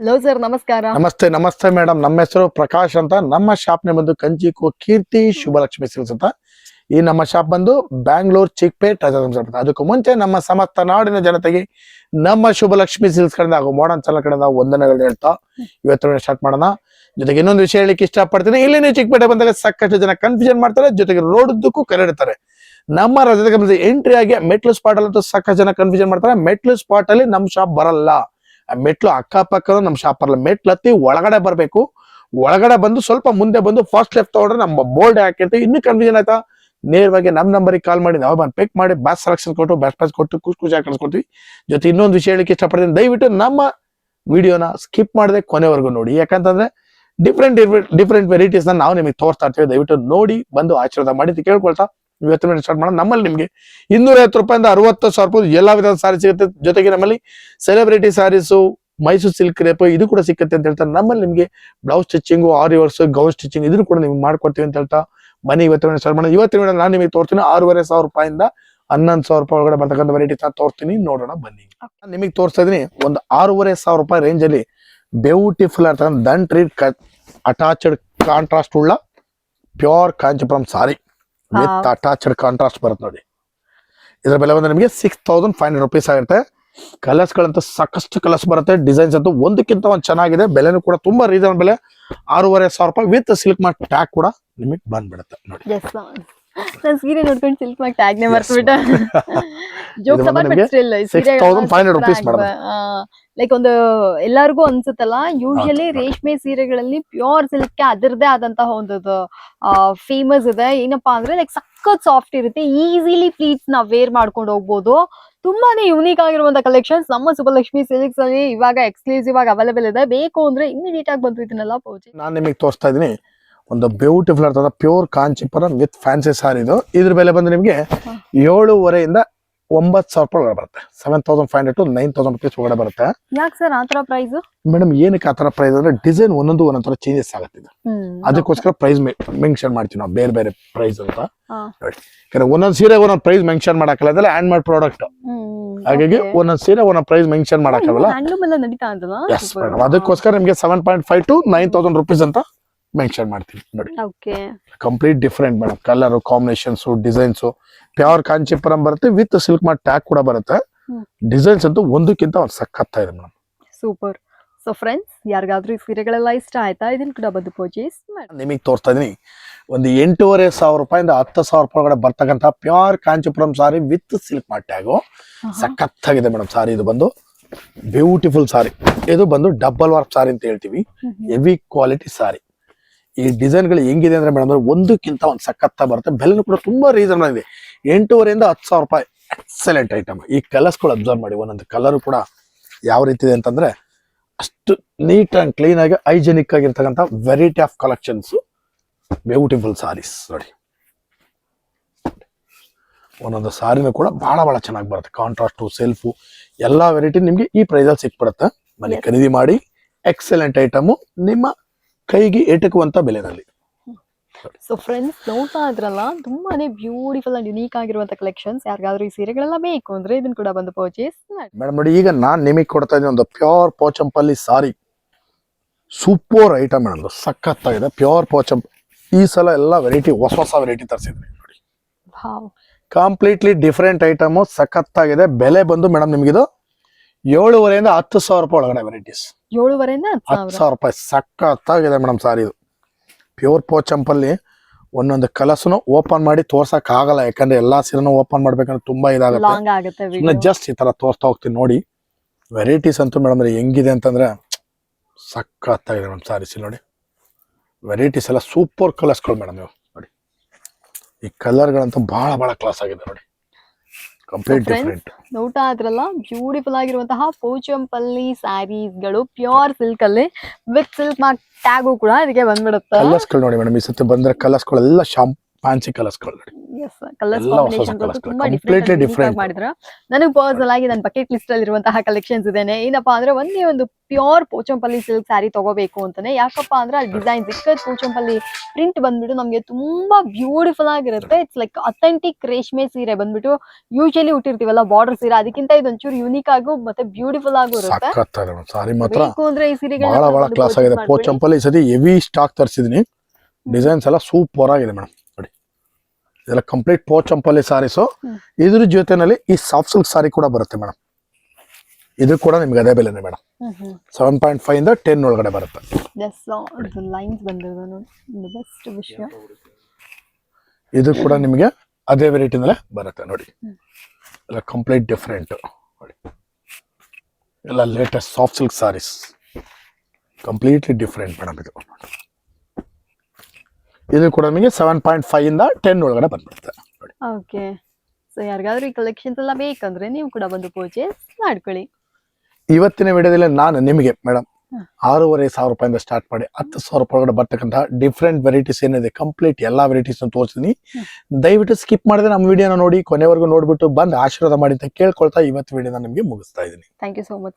Hello sir ನಮಸ್ಕಾರ. ನಮಸ್ತೆ ನಮಸ್ತೆ ಮೇಡಮ್. ನಮ್ಮ ಹೆಸರು ಪ್ರಕಾಶ್ ಅಂತ. ನಮ್ಮ ಶಾಪ್ ನೇ ಬಂದು ಕಂಚಿಕೋ ಕೀರ್ತಿ ಶುಭಲಕ್ಷ್ಮಿ ಸಿಲ್ಸ್ ಅಂತ. ಈ ನಮ್ಮ ಶಾಪ್ ಬಂದು ಬ್ಯಾಂಗ್ಳೂರ್ ಚಿಕ್ಪೇಟ್ ಅದಕ್ಕೂ ಮುಂಚೆ ನಮ್ಮ ಸಮಸ್ತ ನಾಡಿನ ಜನತೆಗೆ ನಮ್ಮ ಶುಭಲಕ್ಷ್ಮಿ ಸಿಲ್ಸ್ ಕಡೆಯಿಂದ ಹಾಗೂ ಮಾಡರ್ನ್ ಚಾನಲ್ ಕಡೆಯಿಂದ ವಂದನೆಗಳು ಹೇಳ್ತಾ ಇವತ್ತು ಸ್ಟಾರ್ಟ್ ಮಾಡೋಣ. ಜೊತೆಗೆ ಇನ್ನೊಂದು ವಿಷಯ ಹೇಳಿಕ್ಕೆ ಇಷ್ಟಪಡ್ತೀನಿ. ಇಲ್ಲಿ ನೀವು ಚಿಕ್ಕಪೇಟೆ ಬಂದಾಗ ಸಾಕಷ್ಟು ಜನ ಕನ್ಫ್ಯೂಷನ್ ಮಾಡ್ತಾರೆ. ಜೊತೆಗೆ ರೋಡ್ ಉದ್ದಕ್ಕೂ ಕರೆಡ್ತಾರೆ ನಮ್ಮ ರಜದ ಎಂಟ್ರಿ ಆಗಿ ಮೆಟ್ಲು ಸ್ಪಾಟ್ ಅಲ್ಲಿ ಸಾಕಷ್ಟು ಜನ ಕನ್ಫ್ಯೂಷನ್ ಮಾಡ್ತಾರೆ. ಮೆಟ್ಲು ಸ್ಪಾಟ್ ಅಲ್ಲಿ ನಮ್ ಶಾಪ್ ಬರಲ್ಲ. ಆ ಮೆಟ್ಲು ಅಕ್ಕಪಕ್ಕ ನಮ್ಮ ಶಾಪ್ ಅಲ್ಲ. ಮೆಟ್ಲು ಹತ್ತಿ ಒಳಗಡೆ ಬರಬೇಕು. ಒಳಗಡೆ ಬಂದು ಸ್ವಲ್ಪ ಮುಂದೆ ಬಂದು ಫಸ್ಟ್ ಲೆಫ್ಟ್ ತಗೊಂಡ್ರೆ ನಮ್ಮ ಬೋರ್ಡ್ ಹಾಕಿರ್ತೀವಿ. ಇನ್ನೂ ಕನ್ಫ್ಯೂಷನ್ ಆಯ್ತಾ? ನೇರವಾಗಿ ನಮ್ಮ ನಂಬರಿಗೆ ಕಾಲ್ ಮಾಡಿ, ನಾವು ಬಂದು ಪಿಕ್ ಮಾಡಿ ಬಸ್ ಸೆಲೆಕ್ಷನ್ ಕೊಟ್ಟು ಬಸ್ ಪಾಸ್ ಕೊಟ್ಟು ಖುಷಿ ಖುಷಿಯಾಗಿ ಕಳಿಸ್ಕೊಡ್ತೀವಿ. ಜೊತೆ ಇನ್ನೊಂದು ವಿಷಯ ಹೇಳಿಕ್ಕೆ ಇಷ್ಟಪಡ್ತೀನಿ. ದಯವಿಟ್ಟು ನಮ್ಮ ವಿಡಿಯೋನ ಸ್ಕಿಪ್ ಮಾಡದೆ ಕೊನೆವರೆಗೂ ನೋಡಿ. ಯಾಕಂತಂದ್ರೆ ಡಿಫ್ರೆಂಟ್ ಡಿಫ್ರೆಂಟ್ ವೆರೈಟೀಸ್ ನಾವು ನಿಮಗೆ ತೋರಿಸ್ತಾ ಇರ್ತೀವಿ. ದಯವಿಟ್ಟು ನೋಡಿ, ಬಂದು ಆಶೀರ್ವಾದ ಮಾಡಿ ಕೇಳ್ಕೊಳ್ತಾ. ಇವತ್ತು ಸ್ಟಾರ್ಟ್ ಮಾಡೋಣ. ನಮ್ಮಲ್ಲಿ ನಿಮಗೆ ಇನ್ನೂರ ಐವತ್ತು ರೂಪಾಯಿಂದ ಅರವತ್ತು ಸಾವಿರ ರೂಪಾಯಿ ಎಲ್ಲ ವಿಧದ ಸಾರಿ ಸಿಗುತ್ತೆ. ಜೊತೆಗೆ ನಮ್ಮಲ್ಲಿ celebrity saris Mysuru silk crepe ಇದು ಕೂಡ ಸಿಕ್ಕತ್ತೆ ಅಂತ ಹೇಳ್ತಾರೆ. ನಮ್ಮಲ್ಲಿ ನಿಮಗೆ blouse stitching aari works gown stitching ಇದನ್ನು ಕೂಡ ನಿಮ್ಗೆ ಮಾಡ್ಕೊಡ್ತೀವಿ ಅಂತ ಹೇಳ್ತಾ ಮನೆ ಇವತ್ತು ಸ್ಟಾರ್ಟ್ ಮಾಡೋಣ. ಇವತ್ತಿನ ನಾನು ನಿಮಗೆ ತೋರ್ತೀನಿ ಆರೂವರೆ ಸಾವಿರ ರೂಪಾಯಿಂದ ಹನ್ನೊಂದು ಸಾವಿರ ರೂಪಾಯಿ ಒಳಗಡೆ ಬರ್ತಕ್ಕಂಥ ವೆರೈಟಿ ನಾನು ತೋರ್ತೀನಿ. ನೋಡೋಣ, ಬನ್ನಿ. ನಾನು ನಿಮಗೆ ತೋರಿಸ್ತಾ ಇದೀನಿ ಒಂದು ಆರೂವರೆ ಸಾವಿರ ರೂಪಾಯಿ ರೇಂಜಲ್ಲಿ ಬ್ಯೂಟಿಫುಲ್ ಅಂತ ದನ್ ಟ್ರೀಟ್ ಅಟ್ಯಾಚ್ಡ್ ಕಾಂಟ್ರಾಸ್ಟ್ ಉಳ್ಳ pure Kanchipuram sari with attached contrast ಬರುತ್ತೆ ನೋಡಿ. ಇದರ ಬೆಲೆ ಬಂದ್ರೆ ನಿಮಗೆ six thousand five hundred rupees ಆಗುತ್ತೆ. ಕಲರ್ಸ್ ಗಳಂತೂ ಸಾಕಷ್ಟು ಕಲರ್ಸ್ ಬರುತ್ತೆ. ಡಿಸೈನ್ಸ್ ಅಂತೂ ಒಂದಕ್ಕಿಂತ ಒಂದು ಚೆನ್ನಾಗಿದೆ. ಬೆಲೆನೂ ಕೂಡ ತುಂಬಾ ರೀಸನ್ ಬೆಲೆ ಆರೂವರೆ ಸಾವಿರ ರೂಪಾಯಿ ವಿತ್ ಸಿಲ್ಕ್ ಮಾರ್ಕ್ ಟ್ಯಾಗ್ ಕೂಡ ನಿಮಗೆ ಬಂದ್ಬಿಡುತ್ತೆ ನೋಡಿ. ನಾನು ಸೀರೆ ನೋಡ್ಕೊಂಡು ಸಿಲ್ಕ್ ಮಾಡಿ ಟ್ಯಾಗ್ ನೇ ಮರ್ಸ್ಬಿಟ್ಟ ಜೋಕ್ ಇದು ಬಂದು ನಿಮ್ಗೆ 6,500 rupees madam. ಲೈಕ್ ಒಂದು ಎಲ್ಲರಿಗೂ ಅನ್ಸುತ್ತಲ್ಲ ಯೂಶಲಿ ರೇಷ್ಮೆ ಸೀರೆಗಳಲ್ಲಿ ಪ್ಯೂರ್ ಸಿಲ್ಕ್ ಅದರದೇ ಆದಂತಹ ಒಂದು ಫೇಮಸ್ ಇದೆ. ಏನಪ್ಪಾ ಅಂದ್ರೆ ಲೈಕ್ ಸಖತ್ ಸಾಫ್ಟ್ ಇರುತ್ತೆ. ಈಸಿಲಿ ಪ್ಲೀಟ್ಸ್ ನಾವ್ ವೇರ್ ಮಾಡ್ಕೊಂಡು ಹೋಗ್ಬೋದು. ತುಂಬಾನೇ ಯುನೀಕ್ ಆಗಿರುವಂತ ಕಲೆಕ್ಷನ್ಸ್ ನಮ್ಮ ಸುಬ್ಬಲಕ್ಷ್ಮಿ ಸಿಲ್ಕ್ಸ್ ಅಲ್ಲಿ ಇವಾಗ ಎಕ್ಸ್ಕ್ಲೂಸಿವ್ ಆಗಿ ಅವೈಲೇಬಲ್ ಇದೆ. ಬೇಕು ಅಂದ್ರೆ ಇಮಿಡಿಯೇಟ್ ಆಗಿ ಬಂದು ಇದನ್ನೆಲ್ಲ ಪೂಜೆ ನಾನು ನಿಮಗೆ ತೋರಿಸ್ತಾ ಇದ್ದೀನಿ. ಒಂದು ಬ್ಯೂಟಿಫುಲ್ ಆಗಿರ್ತದ pure Kanchipuram with fancy sari ಇದು ಇದ್ರ ಬೆಲೆ ಬಂದು ನಿಮಗೆ ಏಳುವರೆಯಿಂದ ಒಂಬತ್ತು ಸಾವಿರ ರೂಪಾಯಿ ಒಳಗಡೆ ಬರುತ್ತೆ seven thousand five hundred to nine thousand rupees ಒಳಗಡೆ ಬರುತ್ತೆ ಯಾಕೆ ಸರ್ ಆತರ ಪ್ರೈಸ್ ಮೇಡಮ್ ಏನಕ್ಕೆ ಆ ಥರ ಪ್ರೈಸ್ ಅಂದ್ರೆ ಡಿಸೈನ್ ಒಂದೊಂದು ಒಂದೊಂದು ಥರ ಚೇಂಜಸ್ ಆಗುತ್ತೆ ಇದು ಅದಕ್ಕೋಸ್ಕರ ಪ್ರೈಸ್ ಮೆನ್ಷನ್ ಮಾಡ್ತೀವಿ ನಾವು ಬೇರೆ ಬೇರೆ ಪ್ರೈಸ್ ಅಂತ ಯಾಕಂದ್ರೆ ಒಂದೊಂದ್ ಸೀರೆ ಒಂದೊಂದು ಪ್ರೈಸ್ ಮೆನ್ಷನ್ ಮಾಡಕ್ಕಲ್ಲ ಅದೆಲ್ಲ ಹ್ಯಾಂಡ್ ಮೇಡ್ ಪ್ರಾಡಕ್ಟ್ ಹಾಗಾಗಿ ಒಂದೊಂದ್ ಸೀರೆ ಒಂದೊಂದ್ ಪ್ರೈಸ್ ಮೆನ್ಷನ್ ಮಾಡಕ್ಕಲ್ಲ ಅದಕ್ಕೋಸ್ಕರ ನಿಮಗೆ seven point five to nine thousand rupees ಅಂತ ಮೆನ್ಷನ್ ಮಾಡ್ತೀವಿ ನೋಡಿ. Okay complete different madam colour combinations designs pure Kanchipuram ಬರುತ್ತೆ ವಿತ್ ಸಿಲ್ಕ್ ಮಾರ್ಕ್ ಟ್ಯಾಗ್ ಕೂಡ ಬರುತ್ತೆ. ಡಿಸೈನ್ಸ್ ಅಂತೂ ಒಂದಕ್ಕಿಂತ ಒಂದು ಸಖತ್ತ ಇದೆ ಮೇಡಮ್ ಸೂಪರ್ ಸೊ ಫ್ರೆಂಡ್ಸ್ ಯಾರಿಗಾದ್ರೂ ಈ ಸೀರೆಗಳೆಲ್ಲ ಇಷ್ಟ ಆಯ್ತಾ? ಇದನ್ನ ಕೂಡ ಬಂದು ಪರ್ಚೇಸ್ ಮಾಡಿ. ನಿಮಗೆ ತೋರಿಸ್ತಾ ಇದೀನಿ. ಒಂದು ಎಂಟೂವರೆ ಸಾವಿರ ರೂಪಾಯಿಂದ ಹತ್ತು ಸಾವಿರ ರೂಪಾಯಿ ಒಳಗಡೆ ಬರ್ತಕ್ಕಂಥ pure Kanchipuram sari with silk mark tag ಸಖತ್ತಾಗಿದೆ ಮೇಡಮ್ ಸಾರಿ ಇದು ಬಂದು. ಬ್ಯೂಟಿಫುಲ್ ಸಾರಿ ಇದು ಬಂದು ಡಬಲ್ ವರ್ಕ್ ಸಾರಿ ಅಂತ ಹೇಳ್ತೀವಿ. ಹೆವಿ ಕ್ವಾಲಿಟಿ ಸಾರಿ ಈ ಡಿಸೈನ್ಗಳು ಹೆಂಗಿದೆ ಅಂದ್ರೆ ಮೇಡಮ್ ಒಂದಕ್ಕಿಂತ ಒಂದು ಸಖತ್ತ ಬರುತ್ತೆ. ಬೆಲೆನೂ ಕೂಡ ತುಂಬಾ ರೀಸನಬಲ್ ಇದೆ ಎಂಟೂವರೆಯಿಂದ ಹತ್ತು ಸಾವಿರ ರೂಪಾಯಿ. ಎಕ್ಸಲೆಂಟ್ ಐಟಮ್ ಈ ಕಲರ್ಸ್ಗಳು ಅಬ್ಸರ್ವ್ ಮಾಡಿ. ಒಂದೊಂದು ಕಲರ್ ಕೂಡ ಯಾವ ರೀತಿ ಇದೆ ಅಂತಂದ್ರೆ ಅಷ್ಟು ನೀಟ್ ಅಂಡ್ ಕ್ಲೀನ್ ಆಗಿ ಹೈಜೆನಿಕ್ ಆಗಿರ್ತಕ್ಕಂಥ variety of collections beautiful saris ನೋಡಿ. ಒಂದೊಂದು ಸಾರಿನೂ ಕೂಡ ಬಹಳ ಬಹಳ ಚೆನ್ನಾಗಿ ಬರುತ್ತೆ. ಕಾಂಟ್ರಾಸ್ಟು ಸೆಲ್ಫು ಎಲ್ಲಾ ವೆರೈಟಿ ನಿಮಗೆ ಈ ಪ್ರೈಸಲ್ಲಿ ಸಿಕ್ಬಿಡುತ್ತೆ. ಮನೆ. ಖರೀದಿ ಮಾಡಿ. ಎಕ್ಸಲೆಂಟ್ ಐಟಮು ನಿಮ್ಮ ಕೈಗೆ ಎಟಕುವಂತ ಬೆಲೆನಲ್ಲಿ. ಸೊ ಫ್ರೆಂಡ್ಸ್ ನೋಡ್ತಾ ಇದ್ರಲ್ಲ ತುಂಬಾನೇ ಬ್ಯೂಟಿಫುಲ್ ಅಂಡ್ ಯುನೀಕ್ ಆಗಿರುವಂತ ಕಲೆಕ್ಷನ್ಸ್ ಯಾರಿಗಾದ್ರೂ ಈ ಸೀರೆಗಳೆಲ್ಲ ಬೇಕು ಅಂದ್ರೆ ಇದನ್ನ ಕೂಡ ಬಂದು ಪರ್ಚೇಸ್ ಮಾಡಿ. ಮೇಡಮ್ ನೋಡಿ ಈಗ ನಾನ್ ನಿಮಗೆ ಕೊಡ್ತಾ ಇದ್ದೀನಿ ಒಂದು pure Pochampally sari super item madam ಸಖತ್ತಾಗಿದೆ. ಪ್ಯೂರ್ ಪೋಚಂ ಈ ಸಲ ಎಲ್ಲ ವೆರೈಟಿ ಹೊಸ ಹೊಸ ವೆರೈಟಿ ತರಿಸಿದ್ವಿ ನೋಡಿ. ಕಂಪ್ಲೀಟ್ಲಿ ಡಿಫ್ರೆಂಟ್ ಐಟಮು ಸಖತ್ತಾಗಿದೆ. ಬೆಲೆ ಬಂದು ಮೇಡಮ್ ನಿಮಗಿದು ಏಳುವರೆಯಿಂದ ಹತ್ತು ಸಾವಿರ ರೂಪಾಯಿ ಒಳಗಡೆ ವೆರೈಟೀಸ್ ಏಳುವರೆಯಿಂದ ಹತ್ತು ಸಾವಿರ? ರೂಪಾಯಿ ಸಖತ್ತಾಗಿದೆ ಮೇಡಮ್ ಸಾರಿ ಇದು. ಪ್ಯೂರ್ ಪೋಚಂಪಲ್ಲಿ ಒಂದೊಂದು ಕಲಸನು ಓಪನ್ ಮಾಡಿ ತೋರ್ಸಕ್ ಆಗಲ್ಲ ಯಾಕಂದ್ರೆ ಎಲ್ಲಾ ಸೀರೆನೂ ಓಪನ್ ಮಾಡ್ಬೇಕಂದ್ರೆ ತುಂಬಾ ಇದಾಗುತ್ತೆ. ಜಸ್ಟ್ ಈ ತರ ತೋರ್ಸ್ತಾ ಹೋಗ್ತೀನಿ ನೋಡಿ. ವೆರೈಟೀಸ್ ಅಂತೂ ಮೇಡಮ್ ಹೆಂಗಿದೆ ಅಂತಂದ್ರೆ ಸಖತ್ತಾಗಿದೆ ಮೇಡಮ್ ಸಾರೀಸ್ ನೋಡಿ. ವೆರೈಟೀಸ್ ಎಲ್ಲ ಸೂಪರ್ ಕಲರ್ಸ್ಗಳು ಮೇಡಮ್ ನೀವು ನೋಡಿ. ಈ ಕಲರ್ಗಳಂತೂ ಬಹಳ ಬಹಳ ಕ್ಲಾಸ್ ಆಗಿದೆ ನೋಡಿ. ಕಂಪ್ಲೀಟ್ ಆದ್ರಲ್ಲ ನೋಡ್ತಾ ಇದ್ರಲ್ಲ ಬ್ಯೂಟಿಫುಲ್ ಆಗಿರುವಂತಹ ಪೋಚಂಪಲ್ಲಿ ಸ್ಯಾರೀಸ್ಗಳು ಪ್ಯೂರ್ ಸಿಲ್ಕ್ ಅಲ್ಲಿ ವಿತ್ ಸಿಲ್ಕ್ ಮಾರ್ಕ್ ಟ್ಯಾಗು ಕೂಡ ಇದಕ್ಕೆ ಬಂದ್ಬಿಡುತ್ತೆ. ಕಲರ್ಸ್ಗಳು ನೋಡಿ ಮೇಡಮ್ ಈ ಸತಿ ಬಂದ್ರೆ ಕಲರ್ಸ್ಗಳೆಲ್ಲ ಶಾಂಪ್ ಫ್ಯಾನ್ಸಿ ಕಲರ್ಸ್ ಕಂಪ್ಲೀಟ್ಲಿ ಡಿಫ್ರೆಂಟ್. ಮಾಡಿದ್ರ. ನನಗೆ ಪರ್ಸನಲ್ ಆಗಿ ನನ್ನ ಬಕೆಟ್ ಲಿಸ್ಟ್ ಅಲ್ಲಿ ಇರುವಂತಹ ಕಲೆಕ್ಷನ್ಸ್ ಇದೇನೆ. ಏನಪ್ಪಾ ಅಂದ್ರೆ ಒಂದೇ ಒಂದು ಪ್ಯೂರ್ ಪೋಚಂಪಲ್ಲಿ ಸಿಲ್ಕ್ ಸ್ಯಾರಿ ತಗೋಬೇಕು ಅಂತಾನೆ. ಯಾಕಪ್ಪ ಅಂದ್ರೆ ಅಲ್ಲಿ ಡಿಸೈನ್ ಸಿಕ್ಕದ್ ಪೋಚಂಪಲ್ಲಿ ಪ್ರಿಂಟ್ ಬಂದ್ಬಿಟ್ಟು ನಮಗೆ ತುಂಬಾ ಬ್ಯೂಟಿಫುಲ್ ಆಗಿರುತ್ತೆ. ಇಟ್ಸ್ ಲೈಕ್ ಅಥೆಂಟಿಕ್ ರೇಷ್ಮೆ ಸೀರೆ ಬಂದ್ಬಿಟ್ಟು ಯೂಶಲಿ ಹುಟ್ಟಿರ್ತೀವಲ್ಲ ಬಾರ್ಡರ್ ಸೀರೆ. ಅದಕ್ಕಿಂತ ಇದೊಂಚೂರು ಯೂನಿಕ್ ಆಗು ಮತ್ತೆ ಬ್ಯೂಟಿಫುಲ್ ಆಗು ಇರುತ್ತೆ. ಸಾರಿ ಮಾತ್ರ ಬೇಕು ಅಂದ್ರೆ ಈ ಸೀರೆಗಳು ಬಹಳ ಬಹಳ ಕ್ಲಾಸ್ ಆಗಿದೆ. ಪೋಚಂಪಲ್ಲಿ ಸತಿ ಹೆವಿ ಸ್ಟಾಕ್ ತರಿಸಿದೀನಿ. ಡಿಸೈನ್ಸ್ ಎಲ್ಲ ಸೂಪರ್ ಆಗಿದೆ ಮೇಡಮ್ ಇದೆಲ್ಲ ಕಂಪ್ಲೀಟ್ ಪೋಚಂಪಲ್ಲಿ ಸಾರೀಸು. ಇದ್ರ ಜೊತೆನಲ್ಲಿ ಈ ಸಾಫ್ಟ್ ಸಿಲ್ಕ್ ಸಾರಿ ಕೂಡ ಬರುತ್ತೆ ಮೇಡಮ್ ಇದು ಕೂಡ ನಿಮ್ಗೆ ಅದೇ ಬೆಲೆನೆ ಮೇಡಮ್ ಸೆವೆನ್ ಪಾಯಿಂಟ್ ಫೈವ್ ಇಂದ ಟೆನ್ ಒಳಗಡೆ ಬರುತ್ತೆ. ಲೈನ್ಸ್ ಬೆಸ್ಟ್ ವಿಷಯ. ಇದು ಕೂಡ ನಿಮಗೆ ಅದೇ ವೆರೈಟಿನಲ್ಲೇ ಬರುತ್ತೆ ನೋಡಿ. ಎಲ್ಲ ಕಂಪ್ಲೀಟ್ ಡಿಫ್ರೆಂಟ್ ನೋಡಿ. ಎಲ್ಲ latest soft silk saris completely different madam ಇದು. ಇದು ಕೂಡ ನಿಮಗೆ ಸೆವೆನ್ ಪಾಯಿಂಟ್ ಫೈವ್ ಇಂದ ಟೆನ್ ಒಳಗಡೆ ಬಂದ್ಬಿಡುತ್ತೆ. ನೋಡಿ ಓಕೆ ಸೊ ಯಾರಿಗಾದ್ರೂ ಈ ಕಲೆಕ್ಷನ್ಸ್ ಎಲ್ಲ ಬೇಕಂದ್ರೆ ನೀವು ಕೂಡ ಬಂದು ಪರ್ಚೇಸ್ ಮಾಡ್ಕೊಳ್ಳಿ. ಇವತ್ತಿನ ವಿಡಿಯೋದಲ್ಲಿ ನಾನು ನಿಮಗೆ ಮೇಡಮ್. ಆರೂವರೆ ಸಾವಿರ ರೂಪಾಯಿಂದ ಸ್ಟಾರ್ಟ್ ಮಾಡಿ ಹತ್ತು ಸಾವಿರ ರೂಪಾಯಿ ಒಳಗಡೆ ಬರ್ತಕ್ಕಂತಹ ಡಿಫ್ರೆಂಟ್ ವೆರೈಟೀಸ್ ಏನಿದೆ ಕಂಪ್ಲೀಟ್ ಎಲ್ಲಾ ವೆರೈಟೀಸ್ ತೋರಿಸ್ತೀನಿ. ದಯವಿಟ್ಟು ಸ್ಕಿಪ್ ಮಾಡಿದ್ರೆ ನಮ್ಮ ವಿಡಿಯೋನ ನೋಡಿ ಕೊನೆವರೆಗೂ ನೋಡ್ಬಿಟ್ಟು ಬಂದು ಆಶೀರ್ವಾದ ಮಾಡಿ ಅಂತ ಕೇಳ್ಕೊಳ್ತಾ ಇವತ್ತು ವಿಡಿಯೋನ ನಿಮಗೆ ಮುಗಿಸ್ತಾ ಇದ್ದೀನಿ. Thank you so much